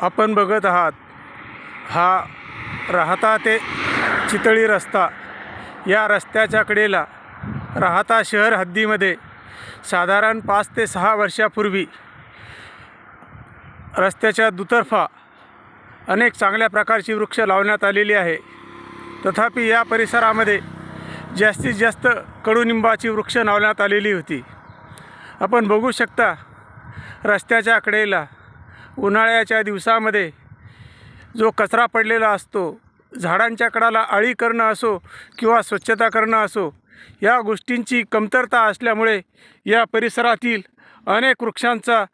आपण बघत आहात हा राहता ते चितळी रस्ता. या रस्त्याच्या कडेला राहता शहर हद्दीमध्ये साधारण पाच ते सहा वर्षापूर्वी रस्त्याच्या दुतर्फा अनेक चांगल्या प्रकारची वृक्ष लावण्यात आलेली आहे. तथापि या परिसरामध्ये जास्तीत जास्त कडुनिंबाची वृक्ष लावण्यात आलेली होती. आपण बघू शकता रस्त्याच्या कडेला उन्हाळ्याच्या दिवसामध्ये जो कचरा पडलेला असतो झाडांच्या कडाला आळी करणं असो किंवा स्वच्छता करणं असो या गोष्टींची कमतरता असल्यामुळे या परिसरातील अनेक वृक्षांचा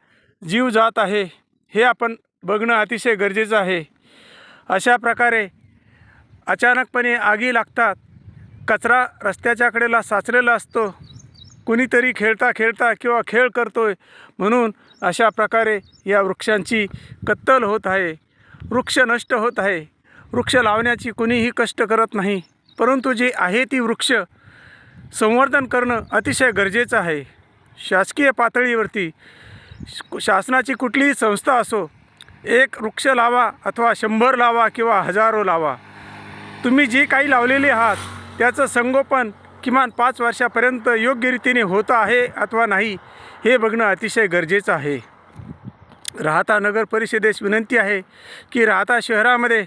जीव जात आहे हे आपण बघणं अतिशय गरजेचं आहे. अशा प्रकारे अचानकपणे आगी लागतात कचरा रस्त्याच्या कडेला साचलेला असतो कुणीतरी खेळता खेळता किंवा खेळ करतो आहे म्हणून अशा प्रकारे या वृक्षांची कत्तल होत आहे. वृक्ष नष्ट होत आहे. वृक्ष लावण्याची कुणीही कष्ट करत नाही. परंतु जे आहे ती वृक्ष संवर्धन करणं अतिशय गरजेचं आहे. शासकीय पातळीवरती शासनाची कुठलीही संस्था असो एक वृक्ष लावा अथवा शंभर लावा किंवा हजारो लावा. तुम्ही जे काही लावलेले आहात त्याचं संगोपन किमान पाच वर्षापर्यंत योग्य रीतीने होत आहे अथवा नाही हे बघणं अतिशय गरजेचं आहे. राहता नगर परिषदेस विनंती आहे की राहता शहरामध्ये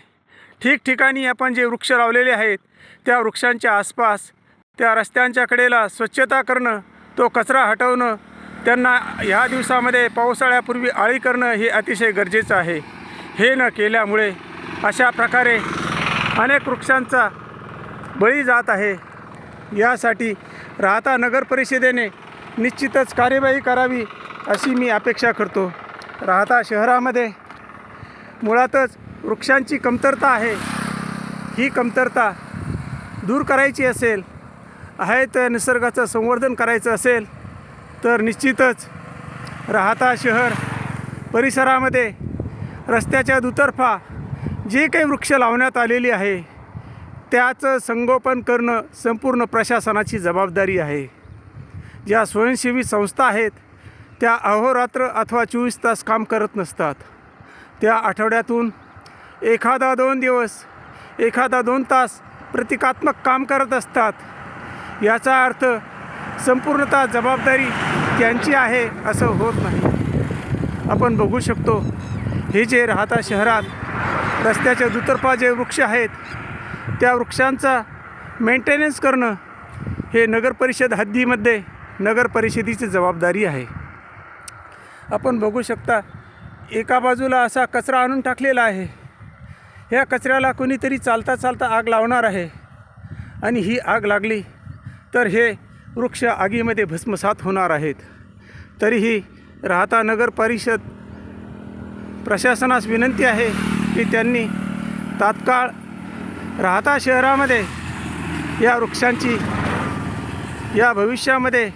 ठिकठिकाणी आपण जे वृक्ष लावलेले आहेत त्या वृक्षांच्या आसपास त्या रस्त्यांच्या कडेला स्वच्छता करणं तो कचरा हटवणं त्यांना ह्या दिवसामध्ये पावसाळ्यापूर्वी आळी करणं हे अतिशय गरजेचं आहे. हे न केल्यामुळे अशा प्रकारे अनेक वृक्षांचा बळी जात आहे. यासाठी राहता नगर परिषदेने निश्चितच कार्यवाही करावी अशी मी अपेक्षा करतो. राहता शहरामध्ये मुळातच वृक्षांची कमतरता आहे. ही कमतरता दूर करायची असेल आहे तर निसर्गाचं संवर्धन करायचं असेल तर निश्चितच राहता शहर परिसरामध्ये रस्त्याच्या दुतर्फा जे काही वृक्ष लावण्यात आलेली आहे त्याचं संगोपन करणं संपूर्ण प्रशासनाची जबाबदारी आहे. ज्या स्वयंसेवी संस्था आहेत त्या अहोरात्र अथवा चोवीस तास काम करत नसतात. त्या आठवड्यातून एखादा दोन दिवस एखादा दोन तास प्रतिकात्मक काम करत असतात. याचा अर्थ संपूर्णतः जबाबदारी त्यांची आहे असं होत नाही. आपण बघू शकतो हे जे राहता शहरात रस्त्याच्या दुतर्फा जे वृक्ष आहेत त्या वृक्षांचा मेंटेनन्स करणं हे नगरपरिषद हद्दीमध्ये नगरपरिषदेची जबाबदारी आहे. आपण बघू शकता एका बाजूला असा कचरा आणून टाकलेला आहे. ह्या कचऱ्याला कोणीतरी चालता चालता आग लावणार आहे. आणि ही आग लागली तर हे वृक्ष आगीमध्ये भस्मसात होणार आहेत. तरीही राहता नगर परिषद प्रशासनास विनंती आहे की त्यांनी तात्काळ राहता शहरामध्ये या वृक्षांची या भविष्यामध्ये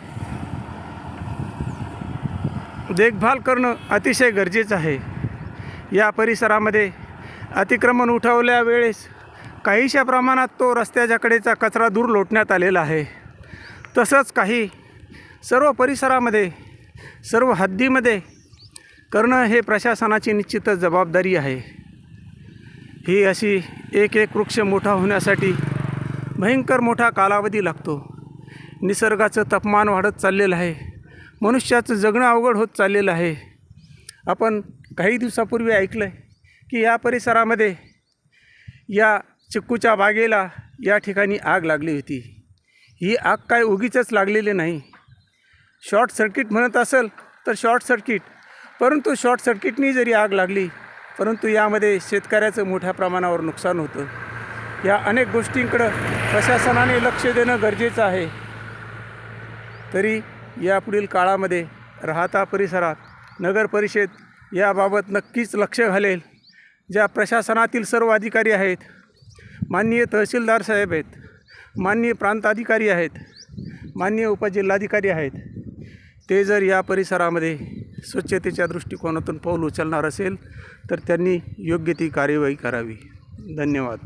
देखभाल करणं अतिशय गरजेचं आहे. या परिसरामध्ये अतिक्रमण उठवल्या वेळेस काहीशा प्रमाणात तो रस्त्याच्याकडेचा कचरा दूर लोटण्यात आलेला आहे. तसंच काही सर्व परिसरामध्ये सर्व हद्दीमध्ये करणं हे प्रशासनाची निश्चितच जबाबदारी आहे. ही अशी एक एक वृक्ष मोठा होण्यासाठी भयंकर मोठा कालावधी लागतो. निसर्गाचं तापमान वाढत चाललेलं आहे. मनुष्याचं जगणं अवघड होत चाललेलं आहे. आपण काही दिवसापूर्वी ऐकलं आहे की या परिसरामध्ये या चिक्कूच्या बागेला या ठिकाणी आग लागली होती. ही आग काय उगीचच लागलेली नाही. शॉर्ट सर्किट म्हणत असेल तर शॉर्ट सर्किट परंतु शॉर्ट सर्किटनी जरी आग लागली परंतु यामध्ये शेतकऱ्याचं मोठ्या प्रमाणावर नुकसान होतं. या अनेक गोष्टींकडं प्रशासनाने लक्ष देणं गरजेचं आहे. तरी यापुढील काळामध्ये राहता परिसरात नगर परिषद याबाबत नक्कीच लक्ष घालेल. ज्या प्रशासनातील सर्व अधिकारी आहेत माननीय तहसीलदार साहेब आहेत माननीय प्रांताधिकारी आहेत माननीय उपजिल्हाधिकारी आहेत ते जर या परिसरामध्ये स्वच्छतेच्या दृष्टिकोनातून पाऊल उचलणार असेल तर त्यांनी योग्य ती कार्यवाही करावी. धन्यवाद.